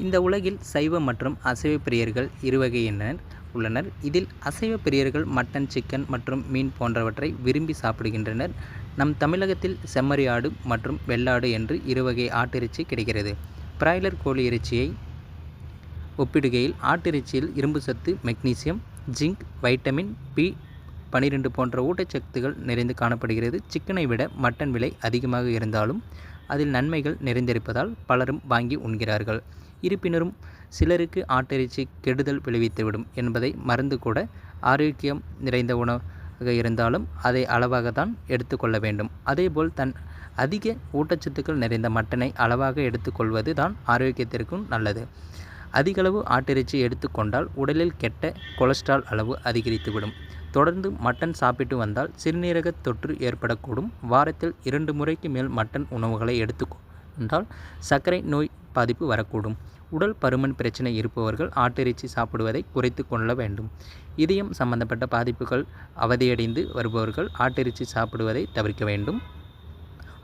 இந்த உலகில் சைவ மற்றும் அசைவ பிரியர்கள் இருவகையினர் உள்ளனர். இதில் அசைவ பிரியர்கள் மட்டன் சிக்கன் மற்றும் மீன் போன்றவற்றை விரும்பி சாப்பிடுகின்றனர். நம் தமிழகத்தில் செம்மறி ஆடு மற்றும் வெள்ளாடு என்று இருவகை ஆட்டிறைச்சி கிடைக்கிறது. பிராய்லர் கோழி இறைச்சியை ஒப்பிடுகையில் ஆட்டிறைச்சியில் இரும்பு சத்து மெக்னீசியம் ஜிங்க் வைட்டமின் பி பனிரெண்டு போன்ற ஊட்டச்சத்துகள் நிறைந்து காணப்படுகிறது. சிக்கனை விட மட்டன் விலை அதிகமாக இருந்தாலும் அதில் நன்மைகள் நிறைந்திருப்பதால் பலரும் வாங்கி உண்கிறார்கள். இருப்பினும் சிலருக்கு ஆட்டிறைச்சி கெடுதல் விளைவித்துவிடும் என்பதை மறந்து கூட ஆரோக்கியம் நிறைந்த உணவாக இருந்தாலும் அதை அளவாக தான் எடுத்துக்கொள்ள வேண்டும். அதேபோல் தன் அதிக ஊட்டச்சத்துக்கள் நிறைந்த மட்டனை அளவாக எடுத்துக்கொள்வது தான் ஆரோக்கியத்திற்கும் நல்லது. அதிகளவு ஆட்டிறைச்சி எடுத்துக்கொண்டால் உடலில் கெட்ட கொலஸ்ட்ரால் அளவு அதிகரித்துவிடும். தொடர்ந்து மட்டன் சாப்பிட்டு வந்தால் சிறுநீரக தொற்று ஏற்படக்கூடும். வாரத்தில் இரண்டு முறைக்கு மேல் மட்டன் உணவுகளை எடுத்துக்கொண்டால் சர்க்கரை நோய் பாதிப்பு வரக்கூடும். உடல் பருமன் பிரச்சனை இருப்பவர்கள் ஆட்டிறைச்சி சாப்பிடுவதை குறைத்து கொள்ள வேண்டும். இதயம் சம்பந்தப்பட்ட பாதிப்புகள் அவதியடைந்து வருபவர்கள் ஆட்டிறைச்சி சாப்பிடுவதை தவிர்க்க வேண்டும்.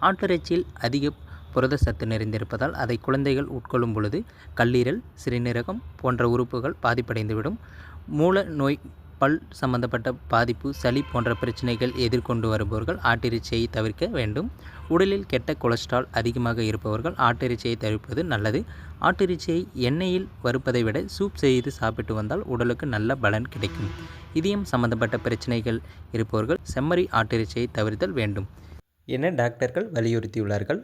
ஆட்டிறைச்சியில் அதிக புரத சத்து நிறைந்திருப்பதால் அதை குழந்தைகள் உட்கொள்ளும் பொழுது கல்லீரல் சிறுநீரகம் போன்ற உறுப்புகள் பாதிப்படைந்துவிடும். மூல நோய் பல் சம்பந்தப்பட்ட பாதிப்பு சளி போன்ற பிரச்சனைகள் எதிர்கொண்டு வருபவர்கள் ஆட்டிறைச்சியை தவிர்க்க வேண்டும். உடலில் கெட்ட கொலஸ்ட்ரால் அதிகமாக இருப்பவர்கள் ஆட்டிறைச்சியை தவிர்ப்பது நல்லது. ஆட்டிறைச்சியை எண்ணெயில் வறுப்பதை விட சூப் செய்து சாப்பிட்டு வந்தால் உடலுக்கு நல்ல பலன் கிடைக்கும். இதயம் சம்பந்தப்பட்ட பிரச்சனைகள் இருப்பவர்கள் செம்மறி ஆட்டிறைச்சியை தவிர்த்தல் வேண்டும் என டாக்டர்கள் வலியுறுத்தியுள்ளார்கள்.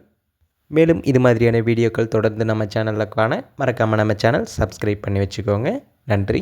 மேலும் இது மாதிரியான வீடியோக்கள் தொடர்ந்து நம்ம சேனலில் காண மறக்காமல் நம்ம சேனல் சப்ஸ்கிரைப் பண்ணி வச்சுக்கோங்க. நன்றி.